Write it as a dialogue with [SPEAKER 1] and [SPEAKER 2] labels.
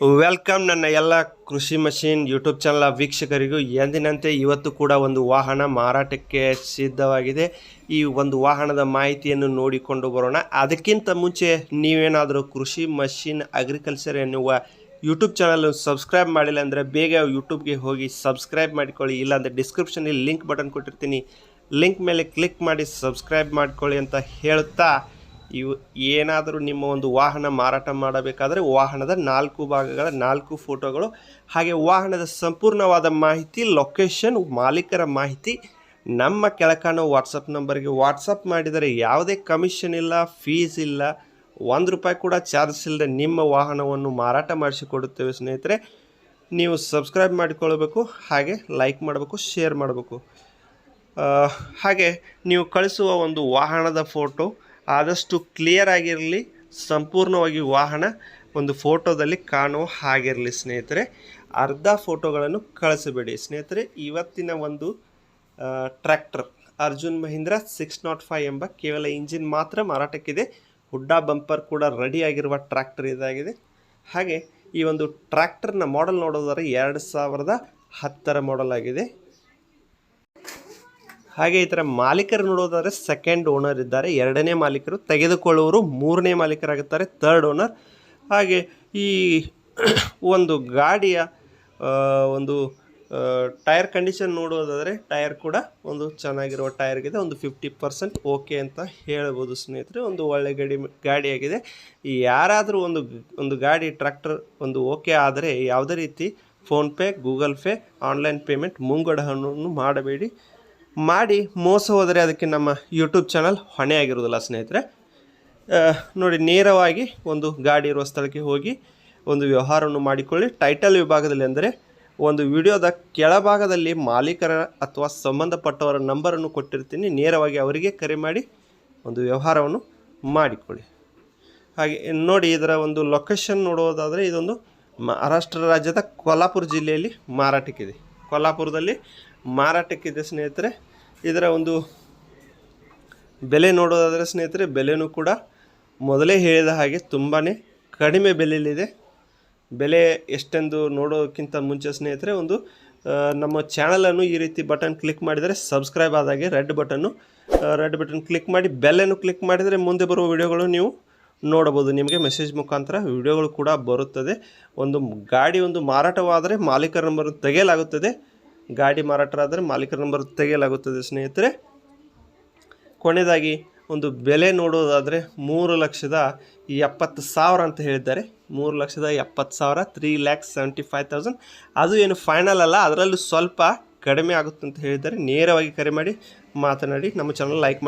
[SPEAKER 1] Welcome ನನ್ನ ಎಲ್ಲ ಕೃಷಿ ಮಷಿನ್ ಯೂಟ್ಯೂಬ್ ಚಾನಲ್ ವೀಕ್ಷಕರಿಗೂ ಎಂದಿನಂತೆ ಇವತ್ತು ಕೂಡ ಒಂದು ವಾಹನ ಮಾರಾಟಕ್ಕೆ ಸಿದ್ಧವಾಗಿದೆ. ಈ ಒಂದು ವಾಹನದ ಮಾಹಿತಿಯನ್ನು ನೋಡಿಕೊಂಡು ಬರೋಣ. ಅದಕ್ಕಿಂತ ಮುಂಚೆ ನೀವೇನಾದರೂ ಕೃಷಿ ಮಷಿನ್ ಅಗ್ರಿಕಲ್ಚರ್ ಎನ್ನುವ ಯೂಟ್ಯೂಬ್ ಚಾನಲ್ ಸಬ್ಸ್ಕ್ರೈಬ್ ಮಾಡಿಲ್ಲ ಅಂದರೆ ಬೇಗ ಯೂಟ್ಯೂಬ್ಗೆ ಹೋಗಿ ಸಬ್ಸ್ಕ್ರೈಬ್ ಮಾಡಿಕೊಳ್ಳಿ. ಇಲ್ಲಾಂದರೆ ಡಿಸ್ಕ್ರಿಪ್ಷನಲ್ಲಿ ಲಿಂಕ್ ಬಟನ್ ಕೊಟ್ಟಿರ್ತೀನಿ. ಲಿಂಕ್ ಮೇಲೆ ಕ್ಲಿಕ್ ಮಾಡಿ ಸಬ್ಸ್ಕ್ರೈಬ್ ಮಾಡಿಕೊಳ್ಳಿ ಅಂತ ಹೇಳುತ್ತಾ ಇವು ಏನಾದರೂ ನಿಮ್ಮ ಒಂದು ವಾಹನ ಮಾರಾಟ ಮಾಡಬೇಕಾದರೆ ವಾಹನದ ನಾಲ್ಕು ಭಾಗಗಳ ನಾಲ್ಕು ಫೋಟೋಗಳು, ಹಾಗೆ ವಾಹನದ ಸಂಪೂರ್ಣವಾದ ಮಾಹಿತಿ, ಲೊಕೇಶನ್, ಮಾಲೀಕರ ಮಾಹಿತಿ, ನಮ್ಮ ಕೆಳಕಾಣೋ ವಾಟ್ಸಪ್ ನಂಬರ್ಗೆ ವಾಟ್ಸಪ್ ಮಾಡಿದರೆ ಯಾವುದೇ ಕಮಿಷನ್ ಇಲ್ಲ ಫೀಸ್ ಇಲ್ಲ, ಒಂದು ರೂಪಾಯಿ ಕೂಡ ಚಾರ್ಜ್ ಇಲ್ಲದೆ ನಿಮ್ಮ ವಾಹನವನ್ನು ಮಾರಾಟ ಮಾಡಿಸಿಕೊಡುತ್ತೇವೆ ಸ್ನೇಹಿತರೆ. ನೀವು ಸಬ್ಸ್ಕ್ರೈಬ್ ಮಾಡಿಕೊಳ್ಬೇಕು ಹಾಗೆ ಲೈಕ್ ಮಾಡಬೇಕು ಶೇರ್ ಮಾಡಬೇಕು. ಹಾಗೆ ನೀವು ಕಳಿಸುವ ಒಂದು ವಾಹನದ ಫೋಟೋ ಆದಷ್ಟು ಕ್ಲಿಯರ್ ಆಗಿರಲಿ, ಸಂಪೂರ್ಣವಾಗಿ ವಾಹನ ಒಂದು ಫೋಟೋದಲ್ಲಿ ಕಾಣುವ ಹಾಗಿರಲಿ ಸ್ನೇಹಿತರೆ. ಅರ್ಧ ಫೋಟೋಗಳನ್ನು ಕಳಿಸಬೇಡಿ. ಸ್ನೇಹಿತರೆ, ಇವತ್ತಿನ ಒಂದು tractor Arjun Mahindra six naught five ಎಂಬ ಕೇವಲ ಇಂಜಿನ್ ಮಾತ್ರ ಮಾರಾಟಕ್ಕಿದೆ. ಹುಡ್ಡಾ ಬಂಪರ್ ಕೂಡ ರೆಡಿಯಾಗಿರುವ ಟ್ರ್ಯಾಕ್ಟರ್ ಇದಾಗಿದೆ. ಹಾಗೆ ಈ ಒಂದು ಟ್ರ್ಯಾಕ್ಟರ್ನ ಮಾಡೆಲ್ ನೋಡೋದಾದ್ರೆ ಎರಡು ಸಾವಿರದ ಹತ್ತರ ಮಾಡೆಲ್ ಆಗಿದೆ. ಹಾಗೆ ಇದರ ಮಾಲೀಕರು ನೋಡೋದಾದರೆ ಸೆಕೆಂಡ್ ಓನರ್ ಇದ್ದಾರೆ. ಎರಡನೇ ಮಾಲೀಕರು ತೆಗೆದುಕೊಳ್ಳುವರು, ಮೂರನೇ ಮಾಲೀಕರಾಗುತ್ತಾರೆ ತರ್ಡ್ ಓನರ್ ಹಾಗೆ ಈ ಒಂದು ಗಾಡಿಯ ಒಂದು ಟೈರ್ ಕಂಡೀಷನ್ ನೋಡೋದಾದರೆ ಟೈರ್ ಕೂಡ ಒಂದು ಚೆನ್ನಾಗಿರುವ ಟೈರ್ಗಿದೆ ಒಂದು ಫಿಫ್ಟಿ ಪರ್ಸೆಂಟ್ ಓಕೆ ಅಂತ ಹೇಳ್ಬೋದು ಸ್ನೇಹಿತರೆ. ಒಂದು ಒಳ್ಳೆ ಗಾಡಿ, ಗಾಡಿಯಾಗಿದೆ. ಯಾರಾದರೂ ಒಂದು ಒಂದು ಗಾಡಿ ಟ್ರ್ಯಾಕ್ಟರ್ ಒಂದು ಓಕೆ ಆದರೆ ಯಾವುದೇ ರೀತಿ PhonePe Google Pay online payment ಮುಂಗಡ ಹಣವನ್ನು ಮಾಡಬೇಡಿ. ಮಾಡಿ ಮೋಸ ಹೋದರೆ ಅದಕ್ಕೆ ನಮ್ಮ ಯೂಟ್ಯೂಬ್ ಚಾನಲ್ ಹೊಣೆ ಆಗಿರೋದಿಲ್ಲ ಸ್ನೇಹಿತರೆ ನೋಡಿ, ನೇರವಾಗಿ ಒಂದು ಗಾಡಿ ಇರುವ ಸ್ಥಳಕ್ಕೆ ಹೋಗಿ ಒಂದು ವ್ಯವಹಾರವನ್ನು ಮಾಡಿಕೊಳ್ಳಿ. ಟೈಟಲ್ ವಿಭಾಗದಲ್ಲಿ ಅಂದರೆ ಒಂದು ವಿಡಿಯೋದ ಕೆಳಭಾಗದಲ್ಲಿ ಮಾಲೀಕರ ಅಥವಾ ಸಂಬಂಧಪಟ್ಟವರ ನಂಬರನ್ನು ಕೊಟ್ಟಿರ್ತೀನಿ. ನೇರವಾಗಿ ಅವರಿಗೆ ಕರೆ ಮಾಡಿ ಒಂದು ವ್ಯವಹಾರವನ್ನು ಮಾಡಿಕೊಳ್ಳಿ. ಹಾಗೆ, ನೋಡಿ, ಇದರ ಒಂದು ಲೊಕೇಶನ್ ನೋಡೋದಾದರೆ ಇದೊಂದು ಮಹಾರಾಷ್ಟ್ರ ರಾಜ್ಯದ ಕೊಲ್ಲಾಪುರ ಜಿಲ್ಲೆಯಲ್ಲಿ ಮಾರಾಟಕ್ಕಿದೆ. ಕೊಲ್ಲಾಪುರದಲ್ಲಿ ಮಾರಾಟಕ್ಕಿದೆ ಸ್ನೇಹಿತರೆ. ಇದರ ಒಂದು ಬೆಲೆ ನೋಡೋದಾದರೆ ಸ್ನೇಹಿತರೆ, ಬೆಲೆನೂ ಕೂಡ ಮೊದಲೇ ಹೇಳಿದ ಹಾಗೆ ತುಂಬಾ ಕಡಿಮೆ ಬೆಲೆಯಲ್ಲಿದೆ. ಬೆಲೆ ಎಷ್ಟೆಂದು ನೋಡೋಕ್ಕಿಂತ ಮುಂಚೆ ಸ್ನೇಹಿತರೆ, ಒಂದು ನಮ್ಮ ಚಾನಲನ್ನು ಈ ರೀತಿ ಬಟನ್ ಕ್ಲಿಕ್ ಮಾಡಿದರೆ ಸಬ್ಸ್ಕ್ರೈಬ್ ಆದಾಗೆ ರೆಡ್ ಬಟನ್ನು ರೆಡ್ ಬಟನ್ ಕ್ಲಿಕ್ ಮಾಡಿ ಬೆಲ್ಲನ್ನು ಕ್ಲಿಕ್ ಮಾಡಿದರೆ ಮುಂದೆ ಬರುವ ವಿಡಿಯೋಗಳು ನೀವು ನೋಡಬಹುದು. ನಿಮಗೆ ಮೆಸೇಜ್ ಮುಖಾಂತರ ವಿಡಿಯೋಗಳು ಕೂಡ ಬರುತ್ತದೆ. ಒಂದು ಗಾಡಿ ಒಂದು ಮಾರಾಟವಾದರೆ ಮಾಲೀಕರ ನಂಬರ್ ತೆಗೆಯಲಾಗುತ್ತದೆ. ಗಾಡಿ ಮಾರಾಟರಾದರೆ ಮಾಲೀಕರ ನಂಬರ್ ತೆಗೆಯಲಾಗುತ್ತದೆ, ಸ್ನೇಹಿತರೆ. ಕೊನೆಯದಾಗಿ, ಒಂದು ಬೆಲೆ ನೋಡೋದಾದರೆ ಮೂರು ಲಕ್ಷದ ಎಪ್ಪತ್ತು ಸಾವಿರ ಅಂತ ಹೇಳಿದ್ದಾರೆ. ಮೂರು ಲಕ್ಷದ ಎಪ್ಪತ್ತು ಸಾವಿರ three lakhs seventy five thousand ಅದು ಏನು ಫೈನಲ್ ಅಲ್ಲ, ಅದರಲ್ಲೂ ಸ್ವಲ್ಪ ಕಡಿಮೆ ಆಗುತ್ತೆ ಅಂತ ಹೇಳಿದ್ದಾರೆ. ನೇರವಾಗಿ ಕರೆ ಮಾಡಿ ಮಾತನಾಡಿ, ನಮ್ಮ ಚಾನಲ್ ಲೈಕ್ ಮಾಡಿ.